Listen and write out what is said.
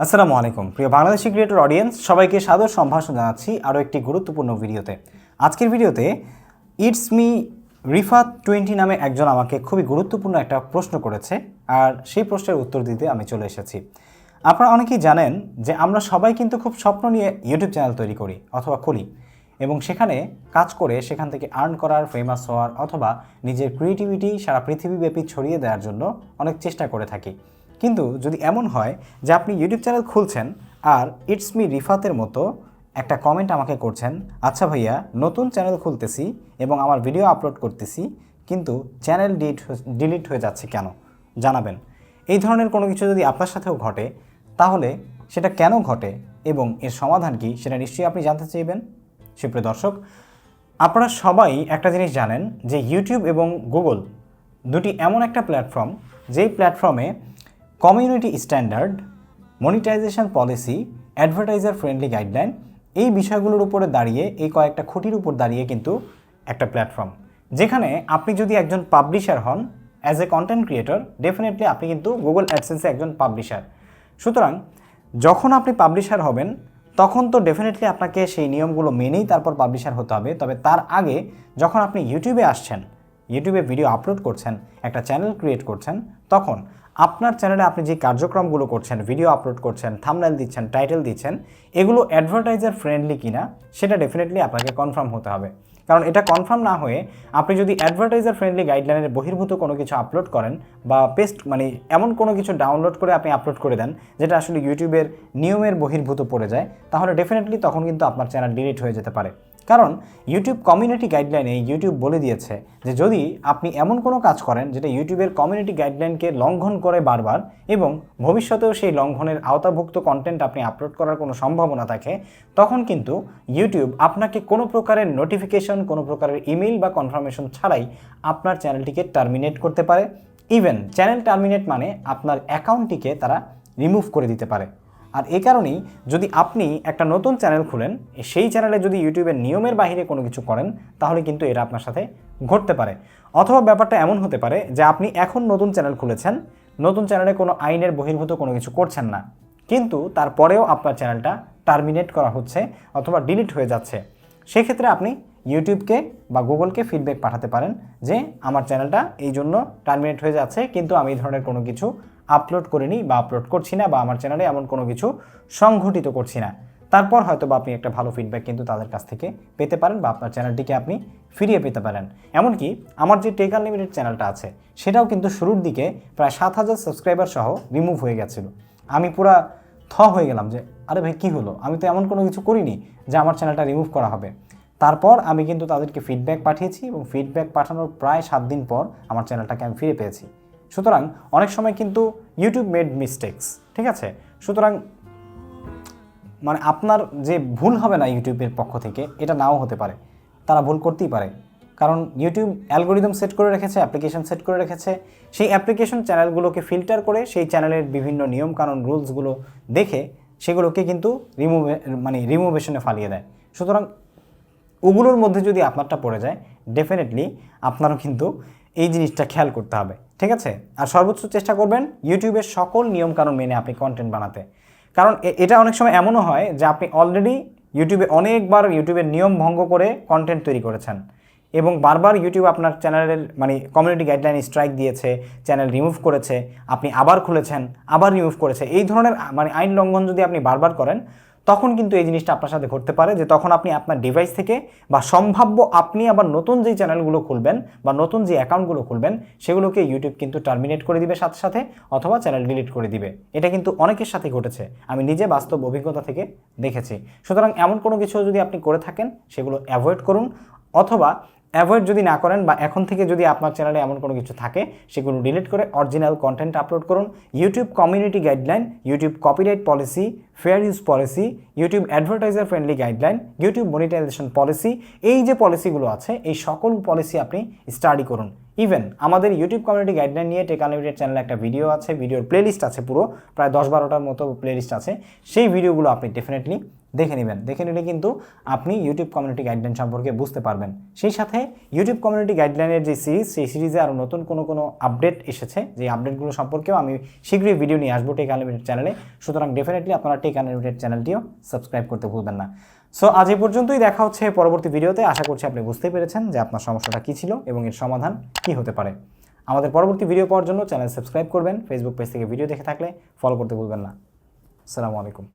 আসসালামু আলাইকুম। প্রিয় বাংলাদেশি ক্রিয়েটর অডিয়েন্স, সবাইকে সাদর সম্ভাষণ জানাচ্ছি আরও একটি গুরুত্বপূর্ণ ভিডিওতে। আজকের ভিডিওতে ইটস মি রিফাত টোয়েন্টি নামে একজন আমাকে খুবই গুরুত্বপূর্ণ একটা প্রশ্ন করেছে আর সেই প্রশ্নের উত্তর দিতে আমি চলে এসেছি। আপনারা অনেকেই জানেন যে আমরা সবাই কিন্তু খুব স্বপ্ন নিয়ে ইউটিউব চ্যানেল তৈরি করি অথবা খুলি এবং সেখানে কাজ করে সেখান থেকে আর্ন করার ফেমাস হওয়ার অথবা নিজের ক্রিয়েটিভিটি সারা পৃথিবীব্যাপী ছড়িয়ে দেওয়ার জন্য অনেক চেষ্টা করে থাকি। কিন্তু যদি এমন হয় যে আপনি ইউটিউব চ্যানেল খুলছেন আর ইটস মি রিফাতের মতো একটা কমেন্ট আমাকে করছেন আচ্ছা ভাইয়া, নতুন চ্যানেল খুলতেছি এবং আমার ভিডিও আপলোড করতেছি, কিন্তু চ্যানেল ডিট ডিলিট হয়ে যাচ্ছে কেন? জানাবেন। এই ধরনের কোনো কিছু যদি আপনার সাথেও ঘটে, তাহলে সেটা কেন ঘটে এবং এর সমাধান কি সেটা নিশ্চয়ই আপনি জানতে চাইবেন। সুপ্রিয় দর্শক, আপনারা সবাই একটা জিনিস জানেন যে ইউটিউব এবং গুগল দুটি এমন একটা প্ল্যাটফর্ম যেই প্ল্যাটফর্মে community standard, monetization policy, advertiser friendly guideline, এই বিষয়গুলোর উপরে দাঁড়িয়ে, এই কয়েকটা খুঁটির উপর দাঁড়িয়ে কিন্তু একটা প্ল্যাটফর্ম। যেখানে আপনি যদি একজন পাবলিশার হন as a content creator definitely আপনি কিন্তু গুগল অ্যাডসেন্সে একজন পাবলিশার সুতরাং, যখন আপনি পাবলিশার হবেন, তখন তো ডেফিনেটলি আপনাকে সেই নিয়মগুলো মেনেই তারপর পাবলিশার হতে হবে। তবে তার আগে, যখন আপনি ইউটিউবে আসছেন ইউটিউবে ভিডিও আপলোড করছেন, একটা চ্যানেল ক্রিয়েট করছেন, তখন আপনার চ্যানেলে আপনি যে কার্যক্রমগুলো করছেন ভিডিও আপলোড করছেন থামনাইল দিচ্ছেন টাইটেল দিচ্ছেন, এগুলো অ্যাডভার্টাইজার ফ্রেন্ডলি কিনা, সেটা ডেফিনেটলি আপনাকে কনফার্ম হতে হবে। কারণ এটা কনফার্ম না হয়ে আপনি যদি অ্যাডভার্টাইজার ফ্রেন্ডলি গাইডলাইনের বহির্ভূত কোনো কিছু আপলোড করেন বা পেস্ট মানে এমন কোনো কিছু ডাউনলোড করে আপনি আপলোড করে দেন, যেটা আসলে ইউটিউবের নিয়মের বহির্ভূত পড়ে যায়, তাহলে ডেফিনেটলি তখন কিন্তু আপনার চ্যানেল ডিলিট হয়ে যেতে পারে। কারণ ইউটিউব কমিউনিটি গাইডলাইনে ইউটিউব বলে দিয়েছে যে যদি আপনি এমন কোনো কাজ করেন যেটা ইউটিউবের কমিউনিটি গাইডলাইনকে লঙ্ঘন করে বারবার এবং ভবিষ্যতেও সেই লঙ্ঘনের আওতাভুক্ত কন্টেন্ট আপনি আপলোড করার কোনো সম্ভাবনা থাকে, তখন কিন্তু ইউটিউব আপনাকে কোনো প্রকারের নোটিফিকেশন কোনো প্রকারের ইমেল বা কনফার্মেশন ছাড়াই আপনার চ্যানেলটিকে টার্মিনেট করতে পারে। ইভেন চ্যানেল টার্মিনেট মানে আপনার অ্যাকাউন্টটিকে তারা রিমুভ করে দিতে পারে। আর এই কারণেই যদি আপনি একটা নতুন চ্যানেল খুলেন, সেই চ্যানেলে যদি ইউটিউবের নিয়মের বাইরে কোনো কিছু করেন, তাহলে কিন্তু এটা আপনার সাথে ঘটতে পারে। অথবা ব্যাপারটা এমন হতে পারে যে আপনি এখন নতুন চ্যানেল খুলেছেন, নতুন চ্যানেলে কোনো আইনের বহির্ভূত কোনো কিছু করছেন না। কিন্তু তারপরেও আপনার চ্যানেলটা টার্মিনেট করা হচ্ছে অথবা ডিলিট হয়ে যাচ্ছে। সেক্ষেত্রে আপনি ইউটিউবকে বা গুগলকে ফিডব্যাক পাঠাতে পারেন যে, আমার চ্যানেলটা এই জন্য টার্মিনেট হয়ে যাচ্ছে, কিন্তু আমি এই ধরনের কোনো কিছু আপলোড করিনি বা আপলোড করছি না বা আমার চ্যানেলে এমন কোনো কিছু সংঘটিত করছি না। তারপর হয়তো বা আপনি একটা ভালো ফিডব্যাক কিন্তু তাদের কাছ থেকে পেতে পারেন বা আপনার চ্যানেলটিকে আপনি ফিরিয়ে পেতে পারেন। এমনকি আমার যে টেক আনলিমিটেড চ্যানেলটা আছে, সেটাও কিন্তু শুরুর দিকে প্রায় সাত হাজার সাবস্ক্রাইবার সহ রিমুভ হয়ে গেছিল। আমি পুরা থ হয়ে গেলাম যে, আরে ভাই, কী হলো? আমি তো এমন কোনো কিছু করিনি যে আমার চ্যানেলটা রিমুভ করা হবে। তারপর আমি কিন্তু তাদেরকে ফিডব্যাক পাঠিয়েছি এবং ফিডব্যাক পাঠানোর প্রায় সাত দিন পর আমার চ্যানেলটাকে আমি ফিরে পেয়েছি। সুতরাং অনেক সময় কিন্তু ইউটিউব মেড মিস্টেক্স ঠিক আছে? সুতরাং মানে আপনার যে ভুল হবে না ইউটিউবের পক্ষ থেকে, এটা নাও হতে পারে। তারা ভুল করতেই পারে। কারণ ইউটিউব অ্যালগোরিদম সেট করে রেখেছে অ্যাপ্লিকেশন সেট করে রেখেছে। সেই অ্যাপ্লিকেশন চ্যানেলগুলোকে ফিল্টার করে সেই চ্যানেলের বিভিন্ন নিয়মকানুন রুলসগুলো দেখে সেগুলোকে কিন্তু রিমুভে মানে রিমুভেশনে ফালিয়ে দেয়। সুতরাং ওগুলোর মধ্যে যদি আপনারটা পড়ে যায় ডেফিনেটলি আপনারও কিন্তু এই জিনিসটা খেয়াল করতে হবে, ঠিক আছে? আর সর্বোচ্চ চেষ্টা করবেন ইউটিউবের সকল নিয়মকানুন মেনে আপনি কন্টেন্ট বানাতে। কারণ এটা অনেক সময় এমনও হয় যে আপনি অলরেডি ইউটিউবে অনেকবার ইউটিউবের নিয়ম ভঙ্গ করে কন্টেন্ট তৈরি করেছেন এবং বারবার ইউটিউব আপনার চ্যানেলের মানে কমিউনিটি গাইডলাইন স্ট্রাইক দিয়েছে, চ্যানেল রিমুভ করেছে, আপনি আবার খুলেছেন, আবার রিমুভ করেছে, এই ধরনের মানে আইন লঙ্ঘন যদি আপনি বারবার করেন তখন কিন্তু এই জিনিসটা আপনার সাথে ঘটতে পারে যে তখন আপনি আপনার ডিভাইস থেকে বা সম্ভাব্য আপনি আবার নতুন যে চ্যানেলগুলো খুলবেন বা নতুন যে অ্যাকাউন্টগুলো খুলবেন, সেগুলোকে ইউটিউব কিন্তু টার্মিনেট করে দিবে সাথে সাথে অথবা চ্যানেল ডিলিট করে দিবে। এটা কিন্তু অনেকের সাথে ঘটেছে। আমি নিজে বাস্তব অভিজ্ঞতা থেকে দেখেছি। সুতরাং এমন কোনো কিছু যদি আপনি করে থাকেন, সেগুলো অ্যাভয়েড করুন। অথবা অ্যাভয়েড যদি না করেন বা এখন থেকে যদি আপনার চ্যানেলে এমন কোনো কিছু থাকে, সেগুলো ডিলিট করে অরিজিনাল কন্টেন্ট আপলোড করুন। YouTube community guideline YouTube copyright policy fair use policy YouTube advertiser friendly guideline YouTube monetization policy এই যে পলিসিগুলো আছে, এই সকল পলিসি আপনি স্টাডি করুন। ইভেন আমাদের ইউটিউব কমিউনিটি গাইডলাইন নিয়ে টেক আনলিমিটেড চ্যানেলে একটা ভিডিও আছে ভিডিওর প্লেলিস্ট আছে পুরো, প্রায় দশ বারোটার মতো প্লেলিস্ট আছে। সেই ভিডিওগুলো আপনি ডেফিনেটলি দেখে নেবেন। দেখে নিলে কিন্তু আপনি ইউটিউব কমিউনিটি গাইডলাইন সম্পর্কে বুঝতে পারবেন। সেই সাথে ইউটিউব কমিউনিটি গাইডলাইনের যে সিরিজ সেই সিরিজে আরও নতুন কোনো কোনো আপডেট এসেছে। যে আপডেটগুলো সম্পর্কেও আমি শীঘ্রই ভিডিও নিয়ে আসব টেক আনলিমিটেড চ্যানেলে সুতরাং ডেফিনেটলি আপনারা টেক আনলিমিটেড চ্যানেলটিও সাবস্ক্রাইব করতে ভুলবেন না। সো আজ এই পর্যন্তই। দেখা হচ্ছে পরবর্তী ভিডিওতে। আশা করছি আপনি বুঝতে পেরেছেন যে আপনার সমস্যাটা কী ছিল এবং এর সমাধান কী হতে পারে। আমাদের পরবর্তী ভিডিও পাওয়ার জন্য চ্যানেল সাবস্ক্রাইব করবেন। ফেসবুক পেজ থেকে ভিডিও দেখে থাকলে ফলো করতে ভুলবেন না। আসসালামু আলাইকুম।